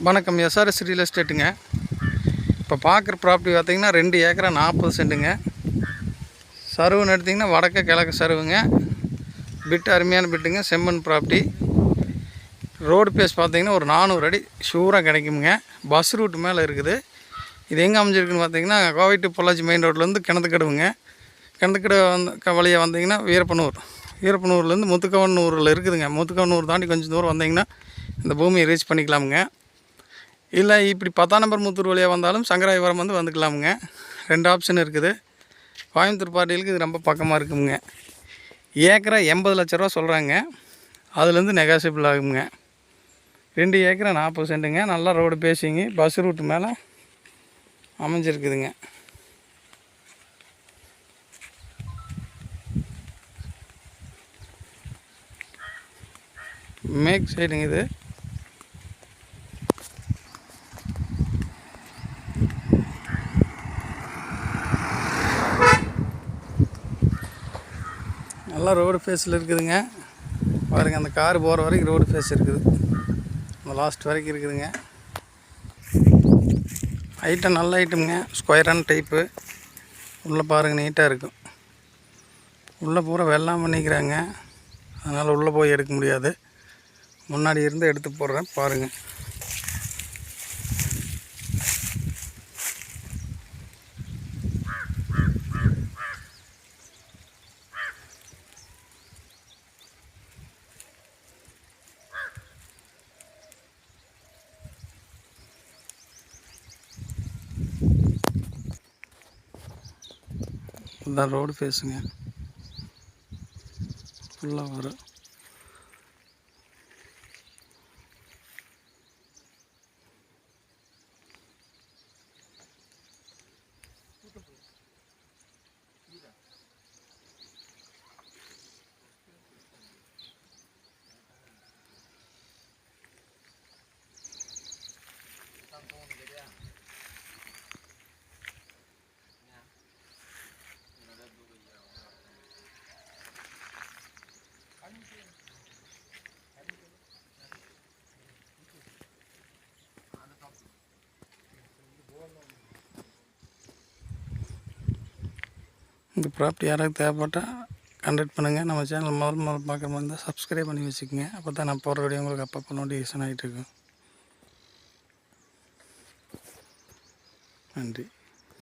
வணக்கம். SRS real எஸ்டேட்டுங்க இப்போ பார்க்குற ப்ராப்பர்ட்டி பார்த்தீங்கன்னா ரெண்டு ஏக்கரா நாற்பது சென்ட்டுங்க. சருவுன்னு எடுத்திங்கன்னா வடக்கு கிழக்கு சருவுங்க. பிட்டு அருமையான பிட்டுங்க செம்மண் ப்ராப்பர்ட்டி ரோடு பேஸ் பார்த்திங்கன்னா ஒரு நானூறு அடி ஷூராக கிடைக்குங்க. பஸ் ரூட் மேலே இருக்குது. இது எங்கே அமைஞ்சிருக்குன்னு பார்த்தீங்கன்னா கோவை டு பொள்ளாச்சி மெயின் ரோட்லேருந்து கிணத்துக்கடுவுங்க. கிணத்துக்கடை வந்து க- வந்தீங்கன்னா வீரப்பனூர். வீரப்பனூர்லேருந்து முத்துக்கவனூரில் இருக்குதுங்க. முத்துக்கவனூர் தாண்டி கொஞ்சம் தூரம் வந்தீங்கன்னா இந்த பூமியை ரீச் பண்ணிக்கலாமுங்க. இல்லை இப்படி பத்தாம் நம்பர் முத்தூர் வழியாக வந்தாலும் சங்கராயபுரம் வந்து வந்துக்கலாமுங்க. ரெண்டு ஆப்ஷன் இருக்குது. கோயம்புத்தூர் பார்ட்டிகளுக்கு இது ரொம்ப பக்கமாக இருக்குங்க ஏக்கரா எண்பது லட்ச ரூபா சொல்கிறாங்க அதுலேருந்து நெகாசிபிள் ஆகுங்க ரெண்டு ஏக்கரா நாற்பது சென்ட்டுங்க. நல்லா ரோடு பேசிங்க. பஸ் ரூட்டு மேலே அமைஞ்சிருக்குதுங்க. மேக் சைடுங்க இது. நல்லா ரோடு ஃபேஸில் இருக்குதுங்க. பாருங்கள் அந்த கார் போகிற வரைக்கும் ரோடு ஃபேஸ் இருக்குது. அந்த லாஸ்ட் வரைக்கும் இருக்குதுங்க. ஐட்டம் நல்ல ஐட்டம்ங்க ஸ்கொயரான டைப்பு உள்ளே பாருங்கள் நீட்டாக இருக்கும். உள்ளே பூரா வெள்ளாம் பண்ணிக்கிறாங்க. அதனால் உள்ளே போய் எடுக்க முடியாது. முன்னாடி இருந்து எடுத்து போடுறேன் பாருங்கள் இதுதான் ரோடு ஃபேஸுங்க ஃபுல்லாக வரும். இந்த ப்ராப்பர்ட்டி யாராவது தேவைப்பட்டால் கண்டக்ட் பண்ணுங்கள் நம்ம சேனல் முதல் முதல் பார்க்குற மாதிரி இருந்தால் சப்ஸ்கிரைப் பண்ணி வச்சுக்கோங்க. அப்போ தான் நான் போகிற வீடியோ உங்களுக்கு அப்பப்போ நோட்டிஃபிகேஷன் ஆகிட்டு இருக்கும். நன்றி.